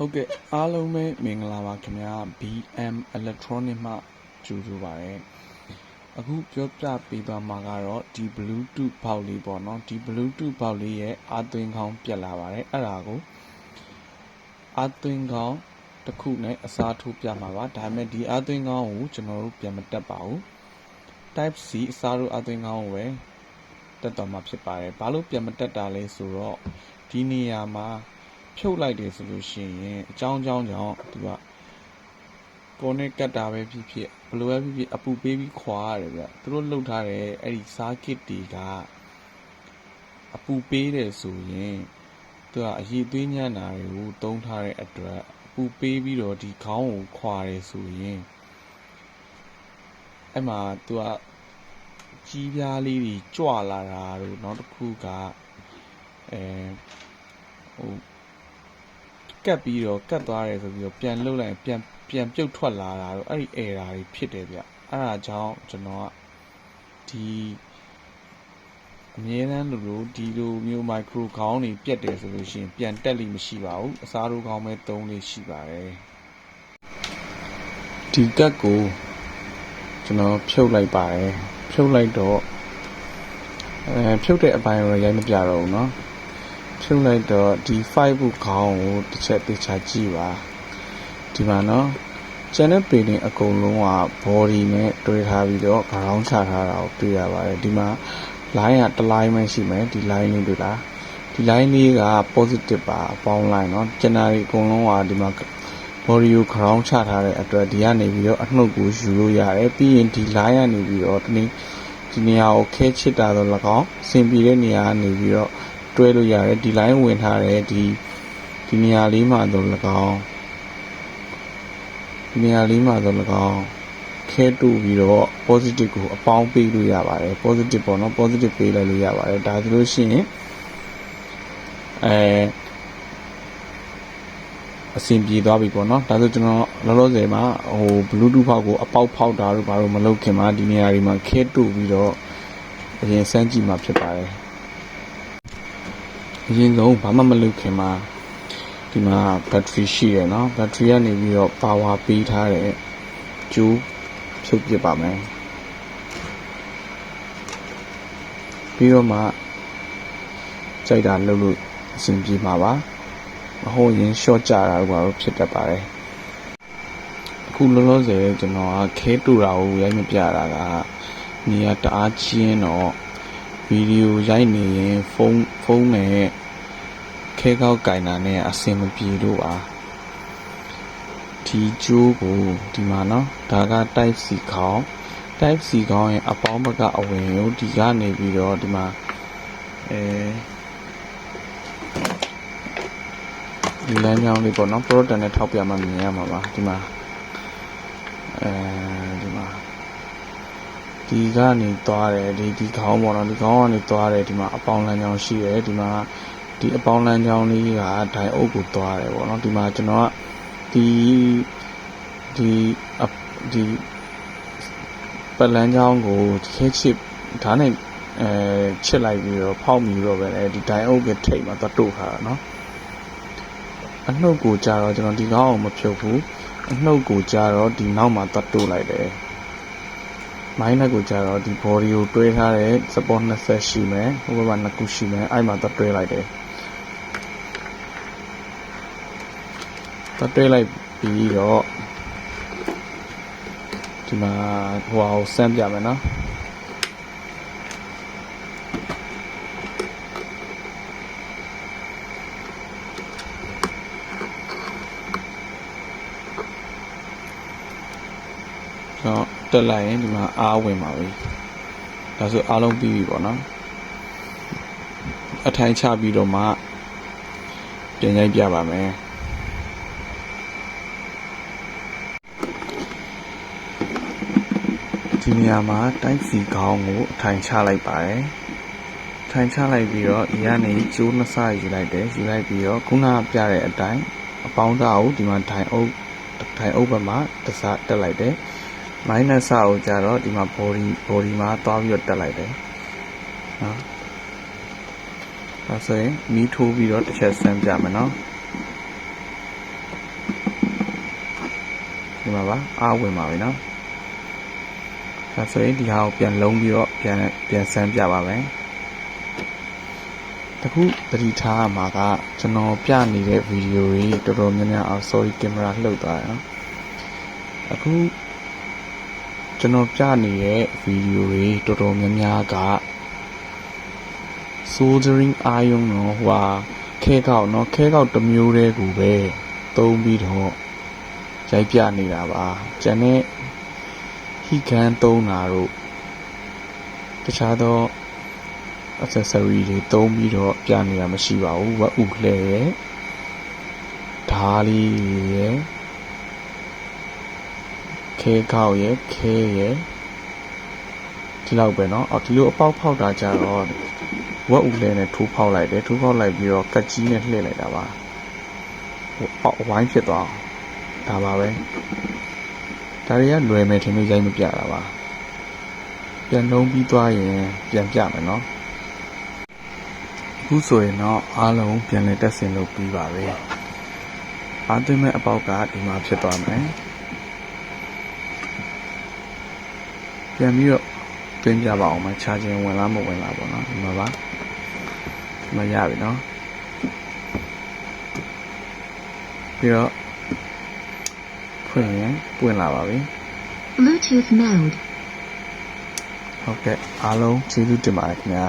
ဟုတ်ကဲ့အားလုံးပဲမင်္ဂလာပါခင်ဗျာ BM Electronic မှကြိုဆိုပါရစေအခုပြောပြပေးသွားမှာကတော့ဒီ Bluetooth ဘောက်လေးပေါ့နော်ဒီ Bluetooth ဘောက်လေးရဲ့အာသွင်းခေါင်းပြက်လာပါတယ်အဲ့ဒါကိုအာသွင်းခေါင်းတစ်ခုနဲ့အစားထိုးပြမှာပါဒါပေမဲ့ဒီအာသွင်းခေါင်းကိုကျွန်တော်တို့ပြန်မတက်ပါဘူး Type C အစားထိုးအာသွင်းခေါင်းကိုပဲတက်တော်မှာဖြစ်ပါတယ်ဘာလို့ပြန်မတက်တာလဲဆိုတော့ဒီနေရာမှာ ဖြုတ်လိုက်တယ်ဆိုလို့ရှိရင်အကြောင်းကြောင်းကြောင့်သူကကိုနဲ့ကတ်တာပဲဖြစ်ဖြစ်ဘယ်လိုပဲဖြစ်ဖြစ်အပူပေးပြီးခွာရတယ်ဗျသူတို့လှုပ်ထားတဲ့အဲ့ဒီ circuit တွေကအပူပေးတယ်ဆိုရင်သူကအရည်သွေးညံ့တာတွေကိုတုံးထားတဲ့အတွက်အပူပေးပြီးတော့ဒီခေါင်းကိုခွာတယ်ဆိုရင်အဲ့မှာသူကကြီးပြားလေးတွေကြွလာတာတို့နောက်တစ်ခုကအဲဟို ကတ်ပြီးတော့ကတ်သွားတယ်ဆိုပြီးတော့ပြန်လှုပ်လိုက်ရင်ပြန်ပြန်ပြုတ်ထွက်လာတာတော့အဲ့ဒီ error တွေဖြစ်တယ်ဗျအဲ့ဒါကြောင့်ကျွန်တော်ကဒီအမြဲတမ်းလိုလိုဒီလိုမျိုး micro ခေါင်းတွေပြတ်တယ်ဆိုလို့ရှိရင်ပြန်တက်လိမ့်မရှိပါဘူးအစားထိုးခေါင်းပဲသုံးလေးရှိပါတယ်ဒီကတ်ကိုကျွန်တော်ဖြုတ်လိုက်ပါတယ်ဖြုတ်လိုက်တော့အဲဖြုတ်တဲ့အပိုင်းကိုရိုက်မပြတော့ဘူးเนาะ ဖြုတ်လိုက်တော့ဒီ5ခုခေါင်းကိုတစ်ချက်သေချာကြည့်ပါဒီမှာနော်ကျန်တဲ့ပေတင်အကုန်လုံးက body နဲ့တွဲထားပြီးတော့ ground ချထားတာကိုတွေ့ရပါတယ်ဒီမှာ line ကတစ် line ပဲရှိမယ်ဒီ line လေးတွေ့လားဒီ line လေးက positive ပါအပေါင်း line เนาะကျန်တာတွေအကုန်လုံးကဒီမှာ body ကို ground ချထားတဲ့အတွက်ဒီကနေပြီးတော့အနှုတ်ကိုယူလို့ရတယ်ပြီးရင်ဒီ line ကနေပြီးတော့ဒီနေ့ဒီနေရာကိုခဲချစ်တာတော့၎င်းစင်ပြေတဲ့နေရာကနေပြီးတော့ တွဲလို့ရတယ်ဒီ line ဝင်ထားတယ်ဒီဒီနေရာလေးမှာတော့၎င်းဒီနေရာလေးမှာတော့၎င်းခဲတူပြီးတော့ positive ကိုအပေါင်းပေးလို့ရပါတယ် positive ပေါ့နော် positive ပေးလိုက်လို့ရပါတယ်ဒါဆိုလို့ရှိရင်အဲအဆင်ပြေသွားပြီပေါ့နော်ဒါဆိုကျွန်တော်လောလောဆယ်မှာဟို bluetooth ဖောက်ကိုအပေါက်ဖောက်တာတို့ဘာလို့မလုပ်ခင်မှာဒီနေရာတွေမှာခဲတူပြီးတော့အရင်စမ်းကြည့်မှာဖြစ်ပါတယ် အရင်ဆုံးဘာမှမလုပ်ခင်မှာဒီမှာ battery ရှိရယ်နော် battery ကနေပြီးတော့ power ပေးထားတဲ့ကျိုးဖြုတ်ပစ်ပါမယ်ပြီးတော့မှကြိုက်တာလှုပ်လို့အဆင်ပြေမှာပါမဟုတ်ရင် short ကြတာဘာလို့ဖြစ်တတ်ပါလဲအခုလောလောဆယ်ကျွန်တော်ကခဲတူတာကိုရိုက်မပြတာကနေရာတအားချင်းတော့ ဗီဒီယိုရိုက်နေရင်ဖုန်းဖုန်းနဲ့ခဲကောက်ကင်တာနဲ့အဆင်မပြေလို့ပါဒီကျိုးကိုဒီမှာနော်ဒါက type C ခေါင်း type C ခေါင်းရဲ့အပေါင်းဘက်ကအဝင်ကိုဒီကနေပြီးတော့ဒီမှာအဲဒီလမ်းကြောင်းလေးပေါ့နော် product နဲ့ထောက်ပြမှမြင်ရမှာပါဒီမှာအဲဒီမှာ ဒီကနေသွားတယ်ဒီဒီခေါင်းပေါ့နော်ဒီခေါင်းကနေသွားတယ်ဒီမှာအပေါင်းလမ်းကြောင်းရှိတယ်ဒီမှာဒီအပေါင်းလမ်းကြောင်းလေးကဒိုင်အုပ်ကိုသွားတယ်ပေါ့နော်ဒီမှာကျွန်တော်ကဒီဒီဒီပတ်လမ်းကြောင်းကိုခဲချစ်ဓာတ်နဲ့အဲချစ်လိုက်ပြီးတော့ဖောက်ပြီးတော့ပဲဒီဒိုင်အုပ်ကထိတ်မှာသွားတို့ထားတာနော်အနှုတ်ကိုကြာတော့ကျွန်တော်ဒီခေါင်းကိုမဖြုတ်ဘူးအနှုတ်ကိုကြာတော့ဒီနောက်မှာသွားတို့လိုက်တယ် မိုင်းနဲ့ကိုကြတော့ဒီ body ကိုတွဲထားတဲ့ support 20ရှိမယ်ဟိုဘက်မှာ2ခုရှိမယ်အဲ့မှာတော့တွဲလိုက်တယ်တော့တွဲလိုက်ပြီးတော့ဒီမှာဟိုအောင်ဆန်းပြမယ်နော် တော့တက်လိုက်ရင်ဒီမှာအားဝင်ပါပြီဒါဆိုအားလုံးပြီးပြီပေါ့နော်အထိုင်ချပြီးတော့မှပြန်ရိုက်ပြပါမယ်ဒီနေရာမှာတိုက်စီခေါင်းကိုအထိုင်ချလိုက်ပါတယ်ထိုင်ချလိုက်ပြီးတော့ဒီကနေကျိုးနှစ်ဆယူလိုက်တယ်ယူလိုက်ပြီးတော့ခုနကပြတဲ့အတိုင်းအပေါင်းသားကိုဒီမှာထိုင်အုပ်ထိုင်အုပ်ဘက်မှာတစ်စတက်လိုက်တယ် minus ဆကိုကြတော့ဒီမှာ body body မှာသွားပြီးတော့တက်လိုက်တယ်နော်ဒါဆိုရင်မီးထိုးပြီးတော့တစ်ချက်ဆန်းပြမယ်နော်ဒီမှာပါအားဝင်ပါပြီနော်ဒါဆိုရင်ဒီဟာကိုပြန်လုံးပြီးတော့ပြန်ပြန်ဆန်းပြပါမယ်တခုတတိထားရမှာကကျွန်တော်ပြနေတဲ့ဗီဒီယိုတွေတော်တော်များများအောင် sorry camera လှုပ်သွားတယ်နော်အခု ကျွန်တော်ပြနေတဲ့ဗီဒီယိုတွေတော်တော်များများက soldering iron တော့ဟွာခဲကောက်เนาะခဲကောက်တစ်မျိုးတည်းကိုပဲသုံးပြီးတော့ရိုက်ပြနေတာပါကျန်တဲ့ဟီကန်သုံးတာတို့တခြားသော accessory တွေသုံးပြီးတော့ပြနေတာမရှိပါဘူးဝက်ဥလှဲရယ်ဓားလေးရယ် ခဲကောက်ရယ်ခဲရယ်ဒီလောက်ပဲเนาะအော်ဒီလိုအပေါက်ဖောက်တာကြတော့ ဝက်ဥလဲနဲ့ထိုးဖောက်လိုက်တယ်ထိုးဖောက်လိုက်ပြီးတော့ကတ်ကြီးနဲ့လှည့်လိုက်တာပါဟိုအောက်ဝိုင်းဖြစ်သွားအောင်ဒါပါပဲဒါတွေကလွယ်မယ်ထင်လို့ရိုက်မပြတာပါပြန်လုံးပြီးသွားရင်ပြန်ပြမယ်နော်အခုဆိုရင်တော့အားလုံးပြန်လည်တက်ဆင်လုပ်ပြီးပါပဲအားသွင်းမဲ့အပေါက်ကဒီမှာဖြစ်သွားမယ် ပြန်ပြီးတော့တွင်းပြပါအောင်မချာခြင်းဝင်လားမဝင်လားပေါ့နော်ဒီမှာပါဒီမှာရပြီနော်ပြီးတော့ဖွင့်ရင်ပွင့်လာပါပြီ Bluetooth mode. ဟုတ်ကဲ့အားလုံးကျေးဇူးတင်ပါတယ်ခင်ဗျာ